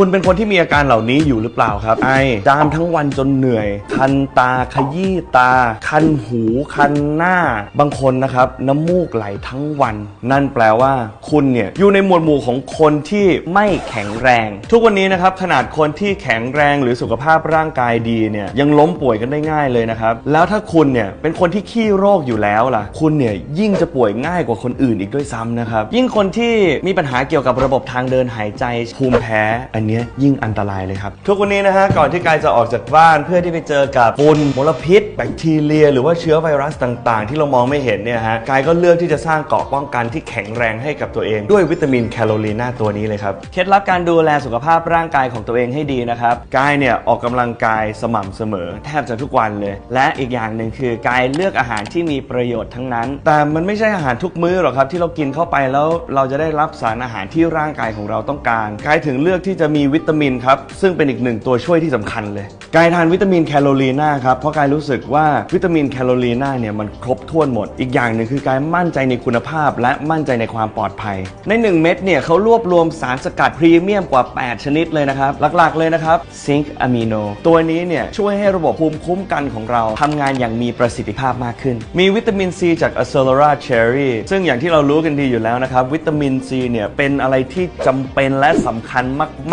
คุณเป็นคนที่มีอาการเหล่านี้อยู่หรือเปล่าครับ ไอจามทั้งวันจนเหนื่อย คันตาขยี้ตา คันหู คันหน้า บางคนนะครับ น้ำมูกไหลทั้งวัน นั่นแปลว่า คุณเนี่ยอยู่ในหมวดหมู่ของคนที่ไม่แข็งแรง ทุกวันนี้นะครับขนาดคนที่แข็งแรงหรือสุขภาพร่างกายดีเนี่ยยังล้มป่วยกันได้ง่ายเลยนะครับ แล้วถ้าคุณเนี่ยเป็นคนที่ขี้โรคอยู่แล้วล่ะ คุณเนี่ยยิ่งจะป่วยง่ายกว่าคนอื่นอีกด้วยซ้ำนะครับ ยิ่งคนที่มีปัญหาเกี่ยวกับระบบทางเดินหายใจภูมิแพ้อันเนี้ยยิ่งอันตรายเลยครับ ทุกวันนี้นะฮะก่อนที่กายจะออกจากบ้านเพื่อที่ไปเจอกับฝุ่นมลพิษ แบคทีเรีย หรือว่าเชื้อไวรัสต่าง ๆ ที่เรามองไม่เห็นเนี่ยฮะกายก็เลือกที่จะสร้างเกราะป้องกันที่แข็งแรงให้กับตัวเองด้วยวิตามินแคโรลีนาตัวนี้เลยครับเคล็ดลับการดูแลสุขภาพร่างกายของตัวเองให้ดีนะครับกายเนี่ยออกกำลังกายสม่ำเสมอ แทบจะทุกวันเลย และอีกอย่างหนึ่งคือกายเลือกอาหารที่มีประโยชน์ทั้งนั้น แต่มันไม่ใช่อาหารทุกมื้อหรอกครับที่เรากินเข้าไปแล้วเราจะได้รับสารอาหารที่ร่างกายของเราต้องการกายถึงเลือกที่จะมีวิตามินครับ ซึ่งเป็นอีกหนึ่งตัวช่วยที่สำคัญเลย กายทานวิตามินแคโรลีนาครับ เพราะกายรู้สึกว่าวิตามินแคโรลีนาเนี่ยมันครบถ้วนหมด อีกอย่างหนึ่งคือกายมั่นใจในคุณภาพ และมั่นใจในความปลอดภัย ใน 1 เม็ดเนี่ยเขารวบรวมสารสกัดพรีเมียมกว่า 8 ชนิดเลยนะครับ หลักๆเลยนะครับซิงค์อะมิโนตัวนี้เนี่ยช่วยให้ระบบภูมิคุ้มกันของเราทำงานอย่างมีประสิทธิภาพมากขึ้น มีวิตามินซีจากอ a c e l e r a cherry ซึ่งอย่างที่เรารู้กันดีอยู่แล้วนะครับวิตามินซีเนี่ยเป็นอะไรที่จำเป็นและสำคัญ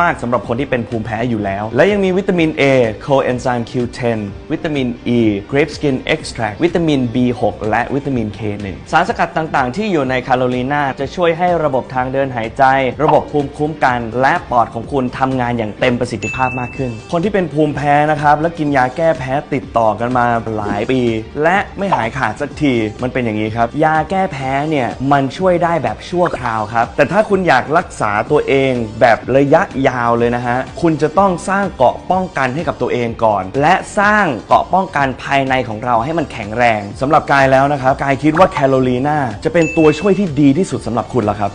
มากๆสำหรับคนที่เป็นภูมิแพ้อยู่แล้ว และยังมีวิตามิน A coenzyme Q10 วิตามิน E grape skin extract วิตามิน B6 และวิตามิน K1 สารสกัดต่างๆ ที่อยู่ในคาโรลีนาจะช่วยให้ระบบทางเดินหายใจ ระบบภูมิคุ้มกัน และปอดของคุณทำงานอย่างเต็มประสิทธิภาพมากขึ้น คนที่เป็นภูมิแพ้นะครับแล้วกินยาแก้แพ้ติดต่อกันมาหลายปี และไม่หายขาดสักทีมันเป็นอย่างนี้ครับ ยาแก้แพ้เนี่ยมันช่วยได้แบบชั่วคราวครับแต่ถ้าคุณอยากรักษาตัวเองแบบระยะยาวาวเลยนะฮะ คุณจะต้องสร้างเกราะป้องกันให้กับตัวเองก่อน และสร้างเกราะป้องกันภายในของเราให้มันแข็งแรงสำหรับกายแล้วนะครับกายคิดว่าแคโรลีนาจะเป็นตัวช่วยที่ดีที่สุดสำหรับคุณแล้วครับ